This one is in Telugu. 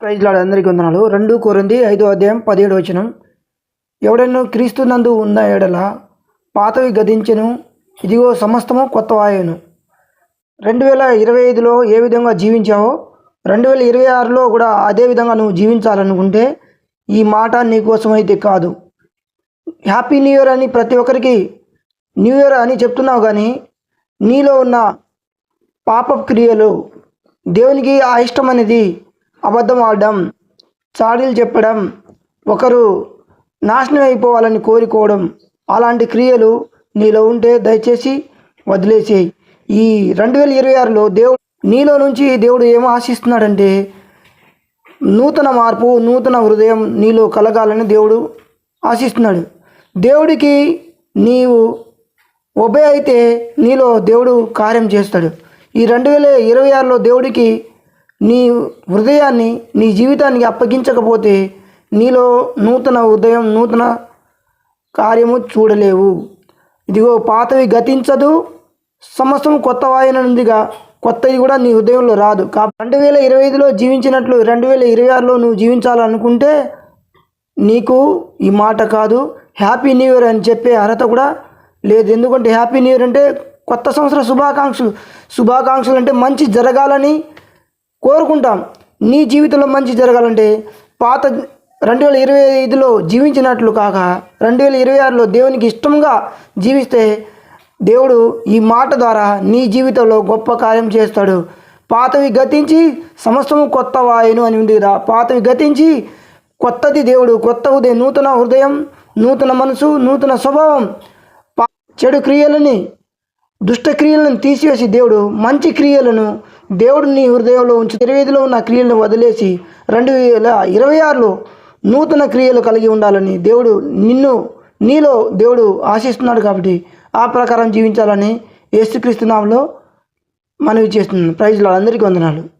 ప్రైజ్ లాడ అందరికీ వందనాలు. రెండు కొరింది ఐదో అధ్యాయం పదిహేడు వచనం. ఎవడైనా క్రీస్తు నందు ఉన్న ఎడల పాతవి గదించెను ఇదిగో సమస్తము కొత్త వాయును రెండు వేల ఇరవై ఐదులో ఏ విధంగా జీవించావో రెండు వేల ఇరవై ఆరులో కూడా అదే విధంగా నువ్వు జీవించాలనుకుంటే ఈ మాట నీకోసం అయితే కాదు. హ్యాపీ న్యూ ఇయర్ అని ప్రతి ఒక్కరికి న్యూ ఇయర్ అని చెప్తున్నావు కానీ నీలో ఉన్న పాప క్రియలు దేవునికి ఆ ఇష్టం అనేది అబద్ధం ఆడడం చాడీలు చెప్పడం ఒకరు నాశనం అయిపోవాలని కోరుకోవడం అలాంటి క్రియలు నీలో ఉంటే దయచేసి వదిలేసేయి. ఈ రెండు వేల ఇరవై ఆరులో దేవుడు నీలో నుంచి దేవుడు ఏం ఆశిస్తున్నాడంటే నూతన మార్పు నూతన హృదయం నీలో కలగాలని దేవుడు ఆశిస్తున్నాడు. దేవుడికి నీవు ఒబే అయితే నీలో దేవుడు కార్యం చేస్తాడు. ఈ రెండు వేల ఇరవై ఆరులో దేవుడికి నీ హృదయాన్ని నీ జీవితానికి అప్పగించకపోతే నీలో నూతన హృదయం నూతన కార్యము చూడలేవు. ఇదిగో పాతవి గతించదు సమస్తం కొత్త వాయనందిగా కొత్తది కూడా నీ హృదయంలో రాదు. కాబట్టి రెండు వేల ఇరవై ఐదులో జీవించినట్లు రెండు వేల ఇరవై ఆరులో నువ్వు జీవించాలనుకుంటే నీకు ఈ మాట కాదు. హ్యాపీ న్యూ ఇయర్ అని చెప్పే అర్హత కూడా లేదు. ఎందుకంటే హ్యాపీ న్యూ ఇయర్ అంటే కొత్త సంవత్సర శుభాకాంక్షలు. శుభాకాంక్షలు అంటే మంచి జరగాలని కోరుకుంటాం. నీ జీవితంలో మంచి జరగాలంటే పాత రెండు వేల ఇరవై ఐదులో జీవించినట్లు కాక రెండు వేల ఇరవై ఆరులో దేవునికి ఇష్టంగా జీవిస్తే దేవుడు ఈ మాట ద్వారా నీ జీవితంలో గొప్ప కార్యం చేస్తాడు. పాతవి గతించి సమస్తము కొత్త వాయును అని ఉంది పాతవి గతించి కొత్తది దేవుడు కొత్త ఉదయం నూతన హృదయం నూతన మనసు నూతన స్వభావం చెడు క్రియలని దుష్ట క్రియలను తీసివేసి దేవుడు మంచి క్రియలను దేవుడు నీ హృదయంలో ఉంచి తిరువేదిలో ఉన్న క్రియలను వదిలేసి రెండు వేల ఇరవై ఆరులో నూతన క్రియలు కలిగి ఉండాలని దేవుడు నిన్ను నీలో దేవుడు ఆశిస్తున్నాడు కాబట్టి ఆ ప్రకారం జీవించాలని యేసుక్రీస్తునాంలో మనవి చేస్తున్నాను. ప్రైజ్లో అందరికీ వందనాలు.